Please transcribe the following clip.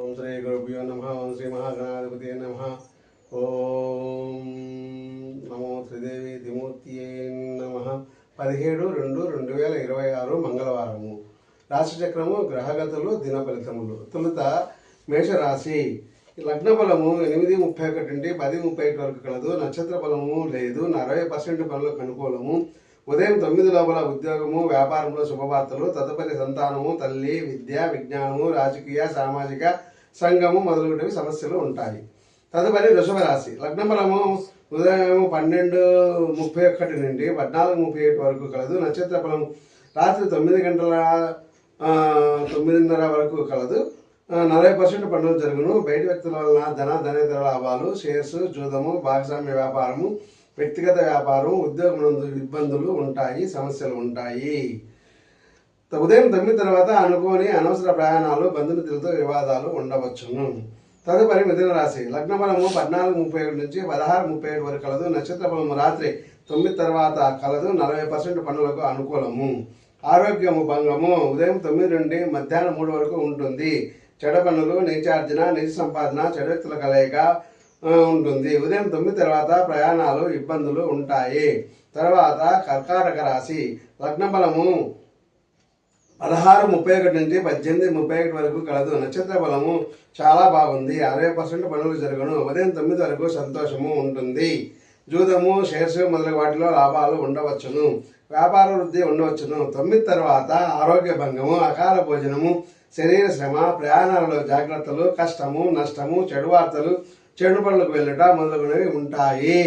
ఓం శ్రీ గురుభ్యో నమ ఓం శ్రీ మహాగణాధిపతి నమ. ఓం నమో త్రిదేవి త్రిమూర్తి నమ. పదిహేడు రెండు రెండు వేల ఇరవై ఆరు మంగళవారము. రాశిచక్రము గ్రహగతులు దిన ఫలితములు. తొలుత మేషరాశి. లగ్న బలము ఎనిమిది ముప్పై ఒకటి నుండి పది ముప్పై ఒకటి వరకు కలదు. నక్షత్ర బలము లేదు. అరవై పర్సెంట్ పనులకు అనుకూలము. ఉదయం తొమ్మిది లోపల ఉద్యోగము వ్యాపారంలో శుభవార్తలు తదుపరి సంతానము తల్లి విద్య విజ్ఞానము రాజకీయ సామాజిక సంఘము మొదలగునవి సమస్యలు ఉంటాయి. తదుపరి వృషభ రాశి. లగ్న బలము ఉదయం పన్నెండు ముప్పై ఒకటి నుండి పద్నాలుగు ముప్పై ఏడు వరకు కలదు. నక్షత్ర ఫలం రాత్రి తొమ్మిది గంటల తొమ్మిదిన్నర వరకు కలదు. నలభై పర్సెంట్ పనులు జరుగును. బయట వ్యక్తుల వలన ధన ధనేతర లాభాలు షేర్స్ జూదము భాగస్వామ్య వ్యాపారము వ్యక్తిగత వ్యాపారం ఉద్యోగం ఇబ్బందులు ఉంటాయి సమస్యలు ఉంటాయి. ఉదయం తొమ్మిది తర్వాత అనుకోని అనవసర ప్రయాణాలు బంధుమిత్రులతో వివాదాలు ఉండవచ్చును. తదుపరి మిథున రాశి. లగ్న బలము పద్నాలుగు ముప్పై ఏడు నుంచి పదహారు ముప్పై ఏడు వరకు కలదు. నక్షత్ర బలము రాత్రి తొమ్మిది తర్వాత కలదు. నలభై పర్సెంట్ పనులకు అనుకూలము. ఆరోగ్యము భంగము. ఉదయం తొమ్మిది నుండి మధ్యాహ్నం మూడు వరకు ఉంటుంది. చెడ పనులు నీచార్జన నిజ సంపాదన చెడు వ్యక్తుల కలయిక ఉంటుంది. ఉదయం తొమ్మిది తర్వాత ప్రయాణాలు ఇబ్బందులు ఉంటాయి. తర్వాత కర్కాటక రాశి లగ్న బలము పదహారు ముప్పై ఒకటి నుంచి పద్దెనిమిది ముప్పై ఒకటి వరకు కలదు. నక్షత్ర బలము చాలా బాగుంది. అరవై పర్సెంట్ పనులు జరగను. ఉదయం తొమ్మిది వరకు సంతోషము ఉంటుంది. జూదము షేర్స్ మొదలగు వాటిలో లాభాలు ఉండవచ్చును. వ్యాపార వృద్ధి ఉండవచ్చును. తొమ్మిది తర్వాత ఆరోగ్య భంగము అకాల భోజనము శరీర శ్రమ ప్రయాణాలలో జాగ్రత్తలు కష్టము నష్టము చెడు వార్తలు చెడు పనులకు వెళ్ళట మొదలగునవి ఉంటాయి.